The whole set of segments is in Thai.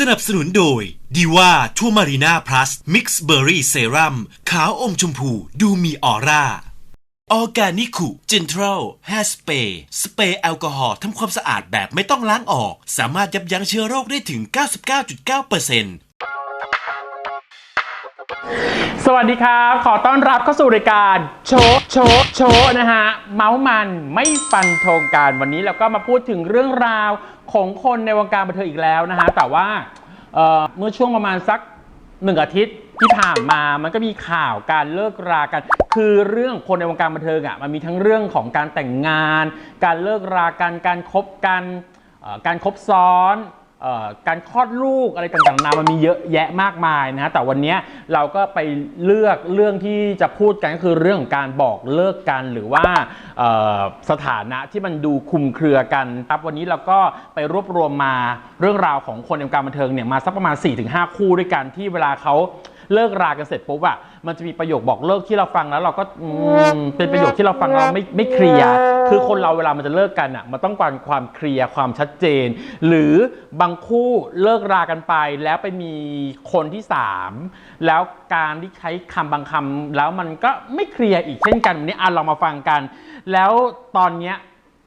สนับสนุนโดยดีว่าทัวมารีนาพลัสมิกซ์เบอร์รี่เซรั่มขาวอมชมพูดูมีออร่าออร์แกนิคุเจนทรัลแฮสเปย์สเปรย์แอลกอฮอล์ทำความสะอาดแบบไม่ต้องล้างออก สามารถยับยั้งเชื้อโรคได้ถึง 99.9%สวัสดีครับ ขอต้อนรับเข้าสู่รายการโชว์โชว์โชว์นะฮะ เมาส์มันไม่ฟันธงกันวันนี้เราก็มาพูดถึงเรื่องราว ของคนในวงการบันเทิงอีกแล้วนะฮะแต่ว่าเอ่อเมื่อช่วงประมาณสักหนึ่งอาทิตย์ที่ผ่านมามันก็มีข่าวการเลิกรากัน คือเรื่องคนในวงการบันเทิงอะมันมีทั้งเรื่องของการแต่งงาน การเลิกรากันการคบกันเอ่อการคบซ้อน การคลอดลูกอะไรต่างๆนานามันมีเยอะแยะมากมายนะฮะแต่วันนี้เราก็ไปเลือกเรื่องที่จะพูดกันก็คือเรื่องของการบอกเลิกกันหรือว่าเอ่อสถานะที่มันดูคลุมเครือกันครับวันนี้เราก็ไปรวบรวมมาเรื่องราวของคนในวงการบันเทิงเนี่ยมาสักประมาณ 4-5 คู่ด้วยกันที่เวลาเขาเลิกรากันเสร็จปุ๊บอะมันจะมีประโยคบอกเลิกที่เราฟังแล้วเราก็อืมเป็นประโยคที่เราฟังเราไม่ไม่เคลียร์ คือคนเราเวลามันจะเลิกกันอะมันต้องการความเคลียร์ความชัดเจน หรือบางคู่เลิกรากันไปแล้วไปมีคนที่สามแล้วการที่ใช้คำบางคำแล้วมันก็ไม่เคลียร์อีกเช่นกันวันนี้อะเรามาฟังกัน แล้วตอนเนี้ย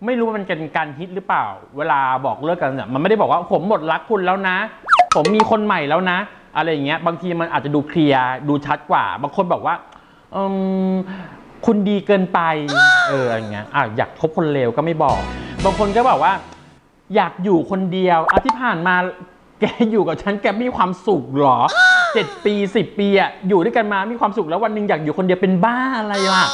ไม่รู้ว่ามันเป็นการฮิตหรือเปล่า เวลาบอกเลิกกันเนี่ยมันไม่ได้บอกว่าผมหมดรักคุณแล้วนะ ผมมีคนใหม่แล้วนะ อะไรอย่างเงี้ย บางทีมันอาจจะดูเคลียร์ดูชัดกว่า บางคนบอกว่าอืม คุณดีเกินไป เอออะไรเงี้ยอะอยากคบคนเลวก็ไม่บอก บางคนก็บอกว่า อยากอยู่คนเดียวอาที่ผ่านมาแกอยู่กับฉันแกมีความสุขเหรอเจ็ดปีสิบปีอะอยู่ด้วยกันมามีความสุขแล้ววันหนึ่งอยากอยู่คนเดียวเป็นบ้าอะไรล่ะ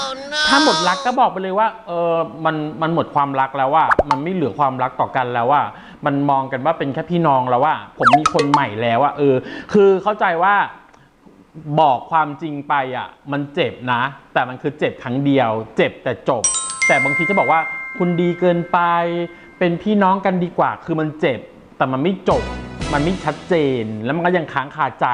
ถ้าหมดรักก็บอกไปเลยว่า เออมันมันหมดความรักแล้วว่า มันไม่เหลือความรักต่อกันแล้วว่า มันมองกันว่าเป็นแค่พี่น้องแล้วว่า ผมมีคนใหม่แล้วว่าเออ คือเข้าใจว่า บอกความจริงไปอะมันเจ็บนะ แต่มันคือเจ็บครั้งเดียว เจ็บแต่จบ แต่บางทีจะบอกว่าคุณดีเกินไป เป็นพี่น้องกันดีกว่า คือมันเจ็บ แต่มันไม่จบ มันไม่ชัดเจน แล้วมันก็ยังค้างคาใจ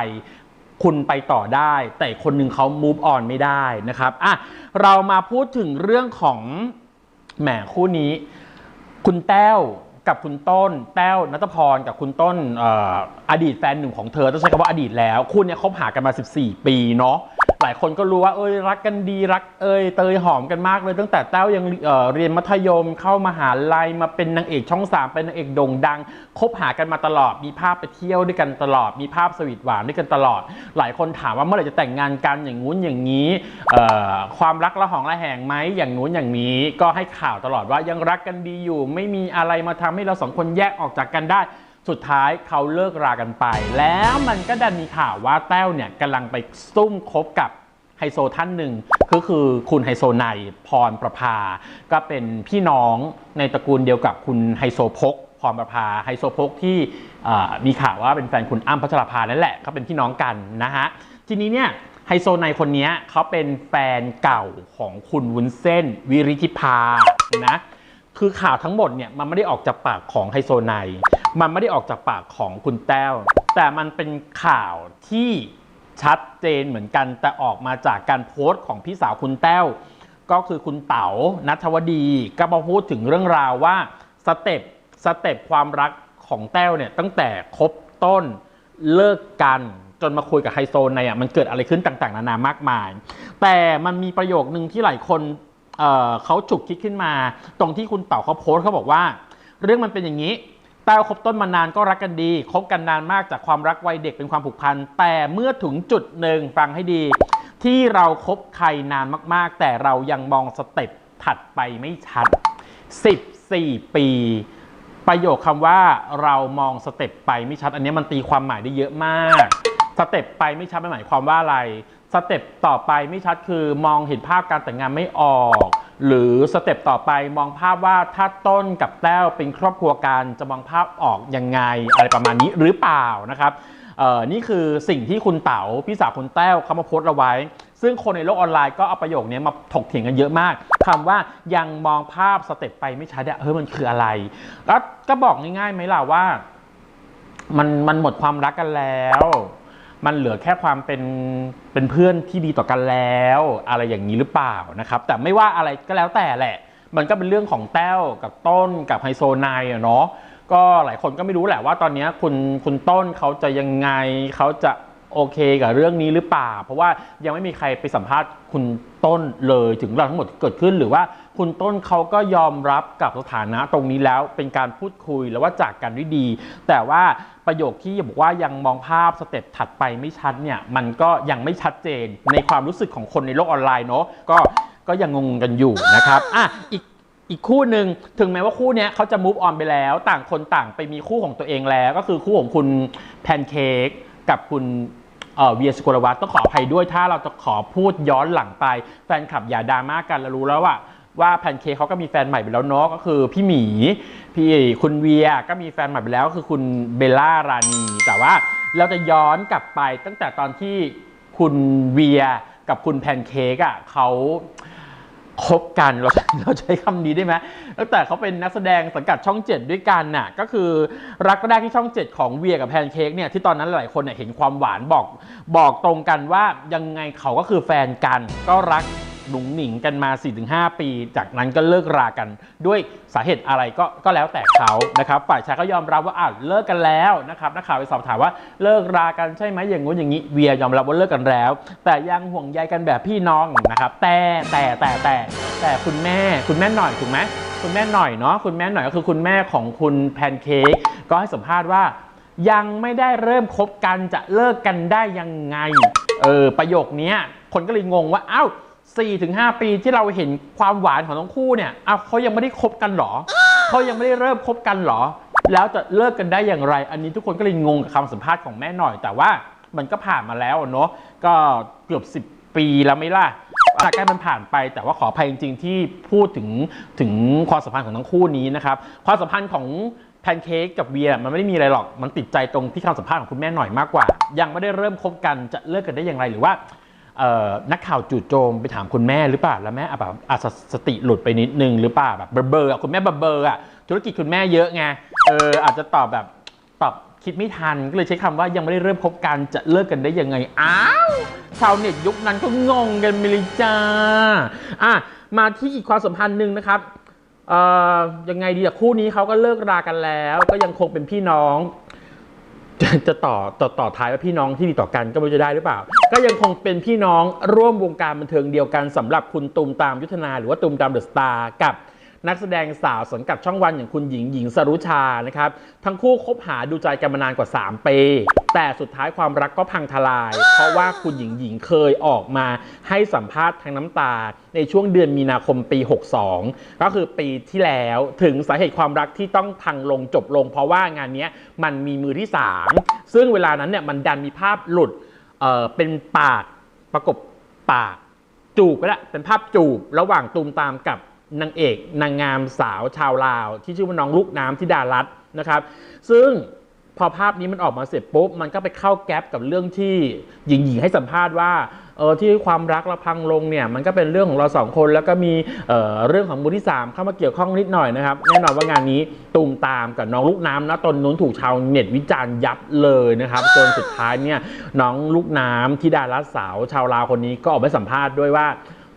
คุณไปต่อได้ แต่คนหนึ่งเขา move on ไม่ได้นะครับอะเรามาพูดถึงเรื่องของแหมคู่นี้ คุณแต้ว กับคุณต้น แต้วนัทพรกับคุณต้นเอ่ออดีตแฟนหนุ่มของเธอต้องใช้คำว่าอดีตแล้วคู่เนี้ยคบหากันมา 14 ปีเนาะ หลายคนก็รู้ว่าเอ้ยรักกันดีรักเอ้ยเตยหอมกันมากเลยตั้งแต่แต้วยังเอ่อเรียนมัธยมเข้ามหาลัยมาเป็นนางเอกช่องสามเป็นนางเอกโด่งดัง คบหากันมาตลอดมีภาพไปเที่ยวด้วยกันตลอดมีภาพสวีทหวานด้วยกันตลอด หลายคนถามว่าเมื่อไหร่จะแต่งงานกันอย่างงู้นอย่างนี้เอ่อความรักละหองละแหงไหมอย่างงู้นอย่างนี้ ก็ให้ข่าวตลอดว่ายังรักกันดีอยู่ ไม่มีอะไรมาทำให้เราสองคนแยกออกจากกันได้ สุดท้ายเขาเลิกรากันไป แล้วมันก็ดันมีข่าวว่าแต้วเนี่ยกำลังไปซุ่มคบกับไฮโซท่านหนึ่งก็คือคุณไฮโซไนพรประภา ก็เป็นพี่น้องในตระกูลเดียวกับคุณไฮโซพกพรประภาไฮโซพกที่มีข่าวว่าเป็นแฟนคุณอ้ำพัชรภานั่นแหละเขาเป็นพี่น้องกันนะฮะทีนี้เนี่ยไฮโซไนคนนี้เขาเป็นแฟนเก่าของคุณวุ้นเส้นวิริธิภานะ คือข่าวทั้งหมดเนี่ยมันไม่ได้ออกจากปากของไฮโซไนมันไม่ได้ออกจากปากของคุณแต้ว แต่มันเป็นข่าวที่ชัดเจนเหมือนกัน แต่ออกมาจากการโพสต์ของพี่สาวคุณแต้ว ก็คือคุณเต๋านัทวดี ก็มาพูดถึงเรื่องราวว่าสเต็ปสเต็ปความรักของแต้วเนี่ยตั้งแต่คบต้นเลิกกันจนมาคุยกับไฮโซในอะมันเกิดอะไรขึ้นต่างๆ นานามากมาย แต่มันมีประโยคนึงที่หลายคน เเขาฉุกคิดขึ้นมา ตรงที่คุณเต๋าเขาโพสต์เขาบอกว่า เรื่องมันเป็นอย่างนี้แต้วคบต้นมานานก็รักกันดีคบกันนานมากจากความรักวัยเด็กเป็นความผูกพันแต่เมื่อถึงจุดหนึ่งฟังให้ดี ที่เราคบใครนานมากๆ แต่เรายังมองสเต็ปถัดไปไม่ชัด 14 ปี ประโยคคำว่าเรามองสเต็ปไปไม่ชัด อันนี้มันตีความหมายได้เยอะมากสเต็ปไปไม่ชัดมันหมายความว่าอะไร สเต็ปต่อไปไม่ชัดคือมองเห็นภาพการแต่งงานไม่ออก หรือสเต็ปต่อไปมองภาพว่าถ้าต้นกับแต้วเป็นครอบครัวกันจะมองภาพออกยังไงอะไรประมาณนี้หรือเปล่านะครับเอ่อนี่คือสิ่งที่คุณเต๋าพี่สาวคุณแต้วเขามาโพสต์เอาไว้ ซึ่งคนในโลกออนไลน์ก็เอาประโยคนี้มาถกเถียงกันเยอะมากคำว่ายังมองภาพสเต็ปไปไม่ชัดอะเฮ้ยมันคืออะไร แล้วก็บอกง่ายๆไหมล่ะว่า มันมันหมดความรักกันแล้ว มันเหลือแค่ความเป็นเป็นเพื่อนที่ดีต่อกันแล้ว อะไรอย่างนี้หรือเปล่านะครับ แต่ไม่ว่าอะไรก็แล้วแต่แหละ มันก็เป็นเรื่องของแต้วกับต้นกับไฮโซไนายเนาะก็หลายคนก็ไม่รู้แหละว่าตอนนี้คุณคุณต้นเขาจะยังไงเขาจะ โอเคกับเรื่องนี้หรือเปล่า เพราะว่ายังไม่มีใครไปสัมภาษณ์คุณต้นเลยถึงเรื่องทั้งหมดที่เกิดขึ้น หรือว่าคุณต้นเขาก็ยอมรับกับสถานะตรงนี้แล้วเป็นการพูดคุยแล้วว่าจากกันด้วยดี แต่ว่าประโยคที่บอกว่ายังมองภาพสเต็ปถัดไปไม่ชัดเนี่ยมันก็ยังไม่ชัดเจนในความรู้สึกของคนในโลกออนไลน์เนาะก็ก็ยังงงกันอยู่นะครับอะอีกอีกคู่หนึ่งถึงแม้ว่าคู่นี้เขาจะ move on ไปแล้ว ต่างคนต่างไปมีคู่ของตัวเองแล้ว ก็คือคู่ของคุณแพนเค้กกับคุณ เออเวียสกุลวัฒน์ต้องขออภัยด้วยถ้าเราจะขอพูดย้อนหลังไป แฟนคลับอย่าดราม่ากันเรารู้แล้วว่าว่าแพนเค้กเขาก็มีแฟนใหม่ไปแล้วเนาะก็คือพี่หมี พี่คุณเวียก็มีแฟนใหม่ไปแล้วก็คือคุณเบลล่ารานี แต่ว่าเราจะย้อนกลับไปตั้งแต่ตอนที่คุณเวียกับคุณแพนเค้กอะเขา คบกันเราเราใช้คำนี้ได้ไหมตั้งแต่เขาเป็นนักแสดงสังกัดช่อง 7 ด้วยกันน่ะก็คือรักแรกที่ช่อง 7 ของเวียกับแพนเค้กเนี่ยที่ตอนนั้นหลายคนเนี่ยเห็นความหวานบอกบอกตรงกันว่ายังไงเขาก็คือแฟนกันก็รัก หนุ่งหนิงกันมา 4-5 ปี จากนั้นก็เลิกรากันด้วยสาเหตุอะไรก็ก็แล้วแต่เขานะครับฝ่ายชายก็ยอมรับว่าอะเลิกกันแล้วนะครับนักข่าวไปสอบถามว่าเลิกรากันใช่ไหมอย่างงู้นอย่างนี้เวียยอมรับว่าเลิกกันแล้ว แต่ยังห่วงใยกันแบบพี่น้องนะครับ แต่แต่แต่แต่แต่คุณแม่คุณแม่หน่อยถูกไหมคุณแม่หน่อยเนาะคุณแม่หน่อยก็คือคุณแม่ของคุณแพนเค้กก็ให้สัมภาษณ์ว่า ยังไม่ได้เริ่มคบกันจะเลิกกันได้ยังไงเออประโยคนี้คนก็เลยงงว่าอ้าว 4-5 ปีที่เราเห็นความหวานของทั้งคู่เนี่ยอ้าวเขายังไม่ได้คบกันเหรอ เขายังไม่ได้เริ่มคบกันเหรอ แล้วจะเลิกกันได้อย่างไร อันนี้ทุกคนก็เลยงงกับคำสัมภาษณ์ของแม่หน่อย แต่ว่ามันก็ผ่านมาแล้วอะเนาะ ก็เกือบ 10 ปีแล้วไหม่ล่ะจากการมันผ่านไป แต่ว่าขออภัยจริง ๆ ที่พูดถึงถึงความสัมพันธ์ของทั้งคู่นี้นะครับ ความสัมพันธ์ของแพนเค้กกับเวียมันไม่ได้มีอะไรหรอก มันติดใจตรงที่คำสัมภาษณ์ของคุณแม่หน่อยมากกว่า ยังไม่ได้เริ่มคบกันจะเลิกกันได้อย่างไรหรือว่าเอ่อ นักข่าวจู่โจมไปถามคุณแม่หรือเปล่าแล้วแม่อะแบบอาจจะสติหลุดไปนิดนึงหรือเปล่าแบบเบอร์เบอร์คุณแม่เบอร์เบอร์อะธุรกิจคุณแม่เยอะไงเอออาจจะตอบแบบตอบคิดไม่ทันก็เลยใช้คำว่ายังไม่ได้เริ่มคบกันจะเลิกกันได้ยังไงอ้าวชาวเน็ตยุคนั้นก็งงกันไปเลยจ้าอะมาที่อีกความสัมพันธ์หนึ่งนะครับเอ่อยังไงดีอะคู่นี้เขาก็เลิกรากันแล้ว ก็ยังคงเป็นพี่น้อง จะจะต่อต่อต่อท้ายว่าพี่น้องที่ดีต่อกันก็ไม่จะได้หรือเปล่า ก็ยังคงเป็นพี่น้องร่วมวงการบันเทิงเดียวกันสำหรับคุณตูมตามยุทธนาหรือว่าตูมตามเดอะสตาร์กับ นักแสดงสาวสังกัดช่องวันอย่างคุณหญิงหญิงสรุชานะครับทั้งคู่คบหาดูใจกันมานานกว่า 3 ปี แต่สุดท้ายความรักก็พังทลาย เพราะว่าคุณหญิงหญิงเคยออกมาให้สัมภาษณ์ทางน้ำตา ในช่วงเดือนมีนาคมปี 62 ก็คือปีที่แล้วถึงสาเหตุความรักที่ต้องพังลงจบลง เพราะว่างานนี้มันมีมือที่ 3 ซึ่งเวลานั้นเนี่ยมันดันมีภาพหลุดเอ่อเป็นปากประกบปากจูบก็ได้เป็นภาพจูบระหว่างตูมตามกับ นางเอกนางงามสาวชาวลาว ที่ชื่อว่าน้องลูกน้ำธิดารัตนะครับ ซึ่งพอภาพนี้มันออกมาเสร็จปุ๊บ มันก็ไปเข้าแก๊ปกับเรื่องที่หญิงหญิงให้สัมภาษณ์ว่าเออที่ความรักเราพังลงเนี่ยมันก็เป็นเรื่องของเราสองคนแล้วก็มีเอ่อเรื่องของมือที่สามเข้ามาเกี่ยวข้องนิดหน่อยนะครับแน่นอนว่างานนี้ตูมตามกับน้องลูกน้ำนะตนนู้นถูกชาวเน็ตวิจารณ์ยับเลยนะครับจนสุดท้ายเนี่ยน้องลูกน้ำธิดารัตสาวชาวลาวคนนี้ก็ออกไปสัมภาษณ์ด้วยว่า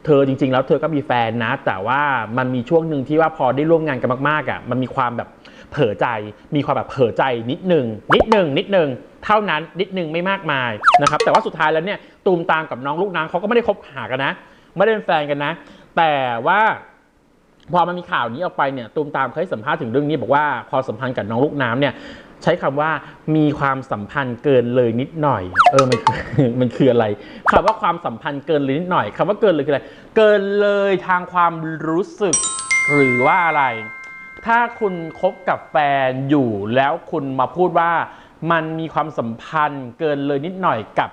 เธอจริง ๆ แล้วเธอก็มีแฟนนะ แต่ว่ามันมีช่วงหนึ่งที่ว่าพอได้ร่วมงานกันมากๆอะมันมีความแบบเผลอใจ มีความแบบเผลอใจนิดหนึ่งนิดหนึ่งนิดหนึ่งเท่านั้นนิดหนึ่งไม่มากมายนะครับแต่ว่าสุดท้ายแล้วเนี่ยตูมตามกับน้องลูกน้ำเขาก็ไม่ได้คบหากันนะ ไม่ได้เป็นแฟนกันนะ แต่ว่าพอมันมีข่าวนี้ออกไปเนี่ยตูมตามเคยสัมภาษณ์ถึงเรื่องนี้บอกว่าพอสัมพันธ์กับน้องลูกน้ำเนี่ย ใช้คำว่ามีความสัมพันธ์เกินเลยนิดหน่อย เออมันคือมันคืออะไรคำว่าความสัมพันธ์เกินเลยนิดหน่อยคำว่าเกินเลยคืออะไร เกินเลยทางความรู้สึก หรือว่าอะไร ถ้าคุณคบกับแฟนอยู่แล้วคุณมาพูดว่ามันมีความสัมพันธ์เกินเลยนิดหน่อยกับ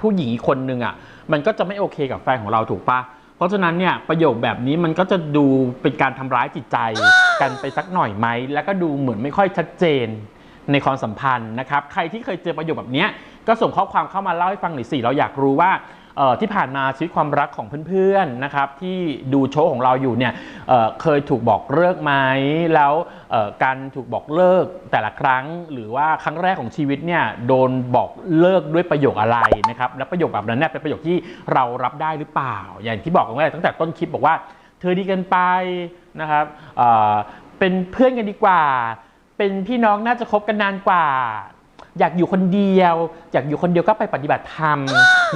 ผู้หญิงคนนึงอะ มันก็จะไม่โอเคกับแฟนของเราถูกปะเพราะฉะนั้นเนี่ยประโยคแบบนี้มันก็จะดูเป็นการทำร้ายจิตใจกันไปสักหน่อยไหม แล้วก็ดูเหมือนไม่ค่อยชัดเจน ในความสัมพันธ์นะครับ ใครที่เคยเจอประโยคแบบนี้ก็ส่งข้อความเข้ามาเล่าให้ฟังหน่อยสิเราอยากรู้ว่าที่ผ่านมาชีวิตความรักของเพื่อนๆนะครับ ที่ดูโชว์ของเราอยู่เนี่ยเเคยถูกบอกเลิกไหมแล้วการถูกบอกเลิกแต่ละครั้ง หรือว่าครั้งแรกของชีวิตเนี่ยโดนบอกเลิกด้วยประโยคอะไรนะครับ และประโยคแบบนั้นเนี่ยเป็นประโยคที่เรารับได้หรือเปล่า อย่างที่บอกกันไว้ตั้งแต่ต้นคลิปบอกว่า เธอดีกินไปนะครับเเป็นเพื่อนกันดีกว่า เป็นพี่น้องน่าจะคบกันนานกว่า อยากอยู่คนเดียว อยากอยู่คนเดียวก็ไปปฏิบัติธรรม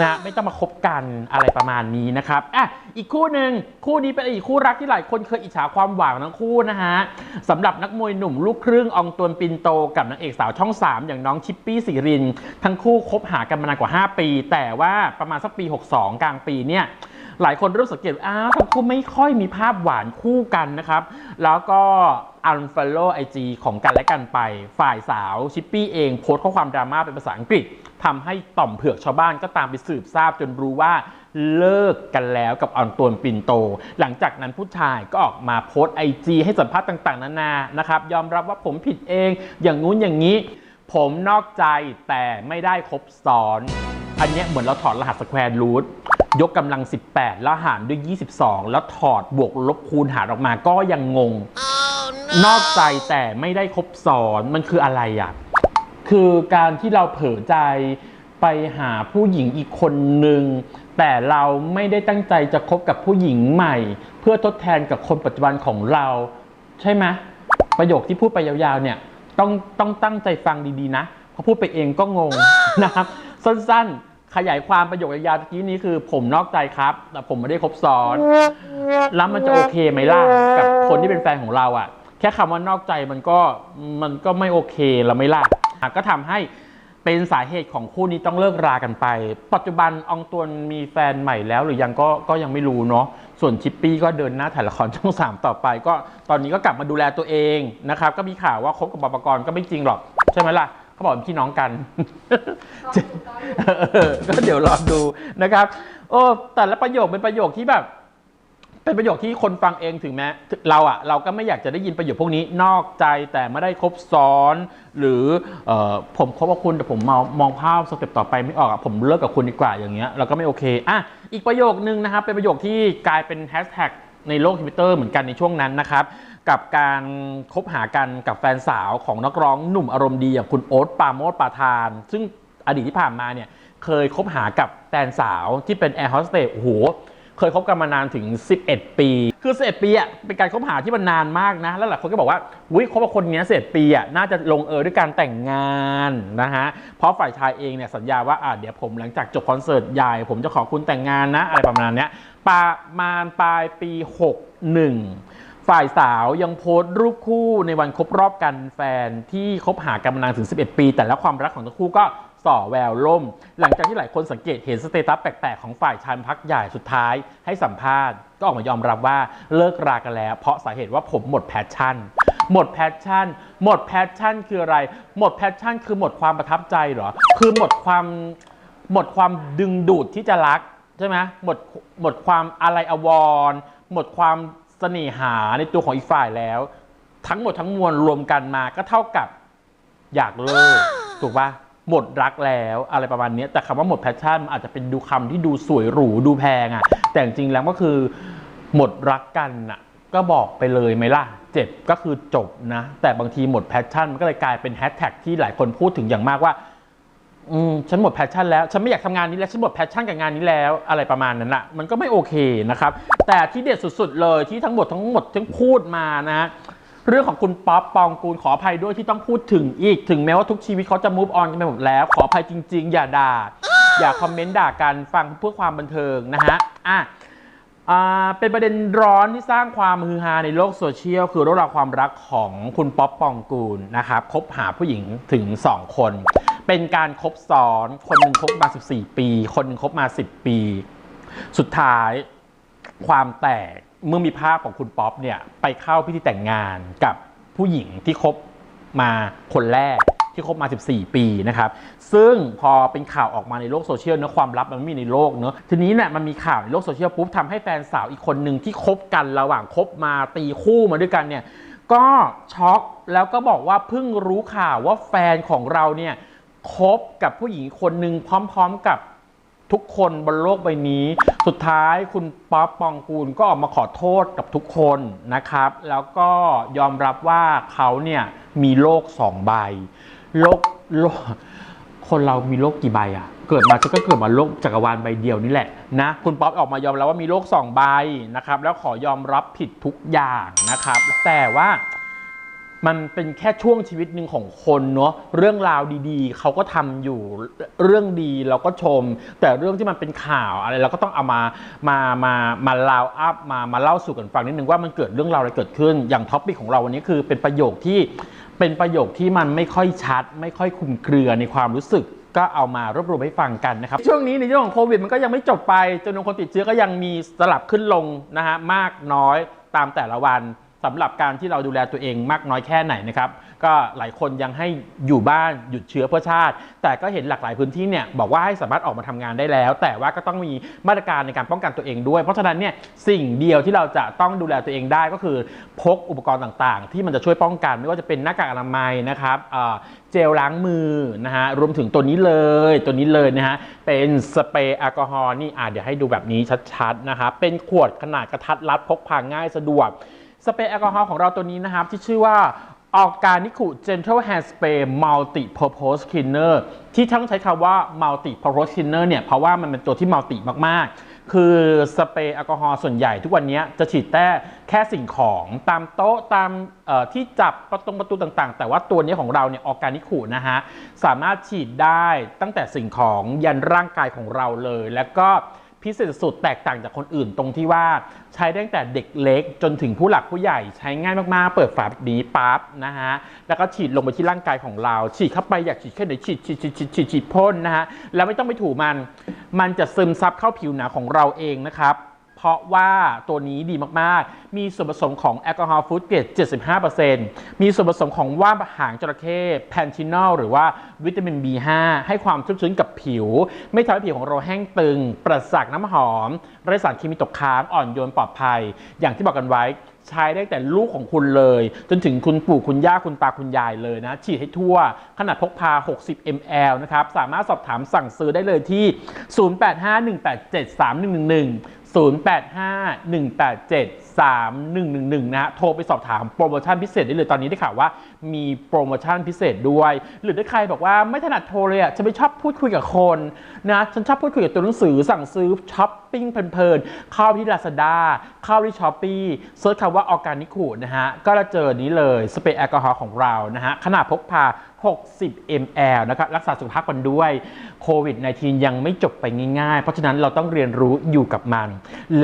นะไม่ต้องมาคบกันอะไรประมาณนี้นะครับอะอีกคู่หนึ่งคู่นี้เป็นอีกคู่รักที่หลายคนเคยอิจฉาความหวานของทั้งคู่นะฮะสำหรับนักมวยหนุ่มลูกครึ่งอองตวนปินโต กับนางเอกสาวช่อง 3 อย่างน้องชิปปี้สิริน ทั้งคู่คบหากันมานานกว่า 5 ปี แต่ว่าประมาณสักปี 62 กลางปีเนี่ย หลายคนเริ่มสังเกตว่าอ้าวทั้งคู่ไม่ค่อยมีภาพหวานคู่กันนะครับ แล้วก็ unfollow IG ของกันและกันไป ฝ่ายสาวชิปปี้เองโพสต์ข้อความดราม่าเป็นภาษาอังกฤษทำให้ต่อมเผือกชาวบ้านก็ตามไปสืบทราบจนรู้ว่าเลิกกันแล้วกับออนตวนปินโต หลังจากนั้นผู้ชายก็ออกมาโพสต์ไอจีให้สัมภาษณ์ต่างๆ นานานะครับ ยอมรับว่าผมผิดเอง อย่างงู้นอย่างนี้ ผมนอกใจแต่ไม่ได้ครบซ้อน อันนี้เหมือนเราถอดรหัสสแควร์รูท ยกกำลัง 18 แล้วหารด้วย 22 แล้วถอดบวกลบคูณหารออกมาก็ยังงงนอกใจแต่ไม่ได้ครบซ้อนมันคืออะไรอะ คือการที่เราเผลอใจไปหาผู้หญิงอีกคนหนึ่งแต่เราไม่ได้ตั้งใจจะคบกับผู้หญิงใหม่ เพื่อทดแทนกับคนปัจจุบันของเรา ใช่ไหมประโยคที่พูดไปยาวๆเนี่ยต้องต้องตั้งใจฟังดีๆนะเพราะพูดไปเองก็งงนะครับสั้นๆ ขยายความประโยคยาวๆตะกี้นี้คือผมนอกใจครับ แต่ผมไม่ได้คบซ้อน แล้วมันจะโอเคไหมล่ะกับคนที่เป็นแฟนของเราอะ่ะ แค่คำว่านอกใจมันก็มันก็ไม่โอเคเราไม่ล่ะอะก็ทำให้เป็นสาเหตุของคู่นี้ต้องเลิกรากันไป ปัจจุบันอองตวนมีแฟนใหม่แล้ว หรือยังก็ก็ยังไม่รู้เนาะ ส่วนชิปปี้ก็เดินหน้าถ่ายละครช่อง3ต่อไป ก็ตอนนี้ก็กลับมาดูแลตัวเองนะครับ ก็มีข่าวว่าคบกับบปกรณ์ก็ไม่จริงหรอกใช่ไหมล่ะ เขาบอกเป็นพี่น้องกันเออก็เดี๋ยวรอดูนะครับ โอ้แต่ละประโยคเป็นประโยคที่แบบ เป็นประโยคที่คนฟังเองถึงแม้เราอะเราก็ไม่อยากจะได้ยินประโยคพวกนี้นอกใจแต่ไม่ได้ครบซ้อน หรือเออผมคบกับคุณแต่ผมมองมองภาพสเต็ปต่อไปไม่ออกอะผมเลิกกับคุณดีกว่าอย่างเงี้ยเราก็ไม่โอเคอะอีกประโยคนึงนะครับ เป็นประโยคที่กลายเป็นแฮชแท็กในโลกทวิตเตอร์เหมือนกันในช่วงนั้นนะครับ กับการคบหากันกับแฟนสาวของนักร้องหนุ่มอารมณ์ดีอย่างคุณโอ๊ตปาโมดปาทาน ซึ่งอดีตที่ผ่านมาเนี่ยเคยคบหากับแฟนสาวที่เป็นแอร์โฮสเตสโอ้โหเคยคบกันมานานถึง 11 ปี คือ 11 ปีอะเป็นการคบหาที่มันนานมากนะ แล้วหลายคนก็บอกว่าวิคบกับคนเนี้ย11ปีอะน่าจะลงเอยด้วยการแต่งงานนะฮะ เพราะฝ่ายชายเองเนี่ยสัญญาว่าอะเดี๋ยวผมหลังจากจบคอนเสิร์ตใหญ่ ผมจะขอคุณแต่งงานนะ อะไรประมาณนี้ประมาณปลายปี 61 ฝ่ายสาวยังโพสต์รูปคู่ในวันครบรอบกันแฟนที่คบหากันมานานถึง 11 ปี แต่แล้วความรักของทั้งคู่ก็ส่อแววล่ม หลังจากที่หลายคนสังเกตเห็นสเตตัสแปลกๆ ของฝ่ายชายพักใหญ่สุดท้ายให้สัมภาษณ์ ก็ออกมายอมรับว่าเลิกรากันแล้ว เพราะสาเหตุว่าผมหมดแพชชั่น หมดแพชชั่น หมดแพชชั่นคืออะไร หมดแพชชั่นคือหมดความประทับใจเหรอ คือหมดความหมดความดึงดูดที่จะรักใช่ไหมหมดหมดความอะไรอววรหมดความ เสน่หาในตัวของอีกฝ่ายแล้ว ทั้งหมดทั้งมวลรวมกันมาก็เท่ากับอยากเลิกถูกปะหมดรักแล้วอะไรประมาณเนี้ยแต่คำว่าหมดแพชชั่นมันอาจจะเป็นดูคำที่ดูสวยหรูดูแพงอะ่ะ แต่จริงๆแล้วก็คือ หมดรักกันอะ ก็บอกไปเลยไหมล่ะ เจ็บก็คือจบนะ แต่บางทีหมดแพชชั่นมันก็เลยกลายเป็นแฮชแท็กที่หลายคนพูดถึงอย่างมากว่า อืมฉันหมดแพชชั่นแล้วฉันไม่อยากทำงานนี้แล้วฉันหมดแพชชั่นกับงานนี้แล้วอะไรประมาณนั้นอะมันก็ไม่โอเคนะครับ แต่ที่เด็ดสุดๆเลยที่ทั้งหมดทั้งหมดที่พูดมานะ เรื่องของคุณป๊อปปองกูลขออภัยด้วยที่ต้องพูดถึงอีกถึงแม้ว่าทุกชีวิตเขาจะมูฟออนกันไปหมดแล้ว ขออภัยจริง ๆ อย่าด่าอย่าคอมเมนต์ด่ากันฟังเพื่อความบันเทิงนะฮะอะ เป็นประเด็นร้อนที่สร้างความฮือฮาในโลกโซเชียลคือเรื่องราวความรักของคุณป๊อปปองกูลนะครับคบหาผู้หญิงถึง 2 คน เป็นการคบซ้อน คนหนึ่งคบมา 14 ปี คนนึงคบมา 10 ปี สุดท้ายความแตกเมื่อมีภาพของคุณป๊อปเนี่ยไปเข้าพิธีแต่งงานกับผู้หญิงที่คบมาคนแรก ที่คบมา 14 ปีนะครับ ซึ่งพอเป็นข่าวออกมาในโลกโซเชียลเนะความลับมันไม่มีในโลกเนอะทีนี้เนี่ยมันมีข่าวในโลกโซเชียลปุ๊บทำให้แฟนสาวอีกคนหนึ่งที่คบกันระหว่างคบมาตีคู่มาด้วยกันเนี่ยก็ช็อกแล้วก็บอกว่าเพิ่งรู้ข่าวว่าแฟนของเราเนี่ยคบกับผู้หญิงคนหนึ่งพร้อม ๆกับทุกคนบนโลกใบนี้ สุดท้ายคุณป๊อปปองกูลก็ออกมาขอโทษกับทุกคนนะครับ แล้วก็ยอมรับว่าเขาเนี่ยมีโลกสองใบ โลกโลกคนเรามีโลกกี่ใบอะเกิดมาฉันก็เกิดมาโลกจักรวาลใบเดียวนี่แหละนะคุณป๊อปออกมายอมรับวว่ามีโลกสองใบนะครับ แล้วขอยอมรับผิดทุกอย่างนะครับ แต่ว่ามันเป็นแค่ช่วงชีวิตหนึ่งของคนเนาะเรื่องราวดีๆ เขาก็ทำอยู่เรื่องดีเราก็ชม แต่เรื่องที่มันเป็นข่าวอะไรเราก็ต้องเอามามามามาเล่าอัพมามาเล่าสู่กันฟังนิดนึงว่ามันเกิดเรื่องราวอะไรเกิดขึ้น อย่างท็อปปิกของเราวันนี้คือเป็นประโยคที่ เป็นประโยคที่มันไม่ค่อยชัด ไม่ค่อยคุมเครือในความรู้สึก ก็เอามารวบรวมให้ฟังกันนะครับ ช่วงนี้ในเรื่องของโควิดมันก็ยังไม่จบไปจำนวนคนติดเชื้อก็ยังมีสลับขึ้นลงนะฮะมากน้อยตามแต่ละวันสำหรับการที่เราดูแลตัวเองมากน้อยแค่ไหนนะครับ ก็หลายคนยังให้อยู่บ้านหยุดเชื้อเพื่อชาติ แต่ก็เห็นหลากหลายพื้นที่เนี่ยบอกว่าให้สามารถออกมาทำงานได้แล้ว แต่ว่าก็ต้องมีมาตรการในการป้องกันตัวเองด้วย เพราะฉะนั้นเนี่ยสิ่งเดียวที่เราจะต้องดูแลตัวเองได้ก็คือพกอุปกรณ์ต่างๆ ที่มันจะช่วยป้องกัน ไม่ว่าจะเป็นหน้ากากอนามัยนะครับเจลล้างมือนะฮะรวมถึงตัวนี้เลยตัวนี้เลยนะฮะเป็นสเปรย์แอลกอฮอล์นี่อะเดี๋ยวให้ดูแบบนี้ชัดๆนะครับเป็นขวดขนาดกระทัดรัดพกพาง่ายสะดวกสเปรย์แอลกอฮอล์ของเราตัวนี้นะครับที่ชื่อว่า Organic Gentle Hand Spray Multi Purpose Cleaner ที่ทั้งใช้คำว่า Multi Purpose Cleaner เนี่ย เพราะว่ามันเป็นตัวที่มัลติมาก ๆ คือสเปรย์แอลกอฮอล์ส่วนใหญ่ทุกวันนี้จะฉีดแต่แค่สิ่งของตามโต๊ะตามที่จับประตูประตูต่างๆ แต่ว่าตัวนี้ของเราเนี่ยออร์แกนิคูนะฮะ สามารถฉีดได้ตั้งแต่สิ่งของยันร่างกายของเราเลย แล้วก็ พิเศษสุดแตกต่างจากคนอื่นตรงที่ว่าใช้ได้ตั้งแต่เด็กเล็กจนถึงผู้หลักผู้ใหญ่ใช้ง่ายมากๆ เปิดฝาแบบนี้ปั๊บนะฮะแล้วก็ฉีดลงไปที่ร่างกายของเรา ฉีดเข้าไปอยากฉีดแค่ไหนฉีดฉีดฉีดฉีดฉีดฉีดพ่นนะฮะแล้วไม่ต้องไปถูมัน มันจะซึมซับเข้าผิวหนังของเราเองนะครับ เพราะว่าตัวนี้ดีมาก ๆ มีส่วนผสมของแอลกอฮอล์ฟูดเกรด 75%มีส่วนผสมของว่านหางจระเข้แพนชินอลหรือว่าวิตามิน B5 ให้ความชุ่มชื้นกับผิว ไม่ทำให้ผิวของเราแห้งตึง ปราศจากน้ำหอมไร้สารเคมีตกค้างอ่อนโยนปลอดภัย อย่างที่บอกกันไว้ใช้ได้แต่ลูกของคุณเลย จนถึงคุณปู่คุณย่าคุณตาคุณยายเลยนะ ฉีดให้ทั่ว ขนาดพกพา 60 ml นะครับ สามารถสอบถามสั่งซื้อได้เลยที่ 0851873111 0851873111นะฮะโทรไปสอบถามโปรโมชั่นพิเศษได้เลยตอนนี้ได้ข่าวว่ามีโปรโมชั่นพิเศษด้วย หรือถ้าใครบอกว่าไม่ถนัดโทรเลยอะฉันไม่ชอบพูดคุยกับคนนะ ฉันชอบพูดคุยกับตัวหนังสือสั่งซื้อช้อปปิ้งเพลินๆ เข้าที่ Lazada เข้าที่ Shopee เซิร์ชคำว่าออร์แกนิคูนะฮะ ก็จะเจอนี้เลยสเปรย์แอลกอฮอล์ของเรานะฮะขนาดพกพา 60 ml นะครับรักษาสุขภาพกันด้วยโควิด -19 ยังไม่จบไปง่ายๆ เพราะฉะนั้นเราต้องเรียนรู้อยู่กับมัน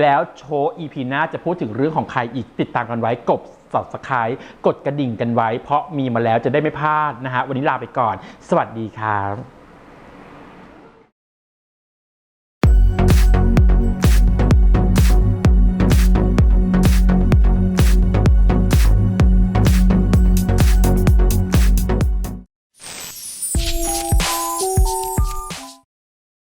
แล้วโชว์ EP หน้าจะพูดถึงเรื่องของใครอีกติดตามกันไว้กบ subscribe กดกระดิ่งกันไว้ เพราะมีมาแล้วจะได้ไม่พลาดนะฮะวันนี้ลาไปก่อน สวัสดีครับ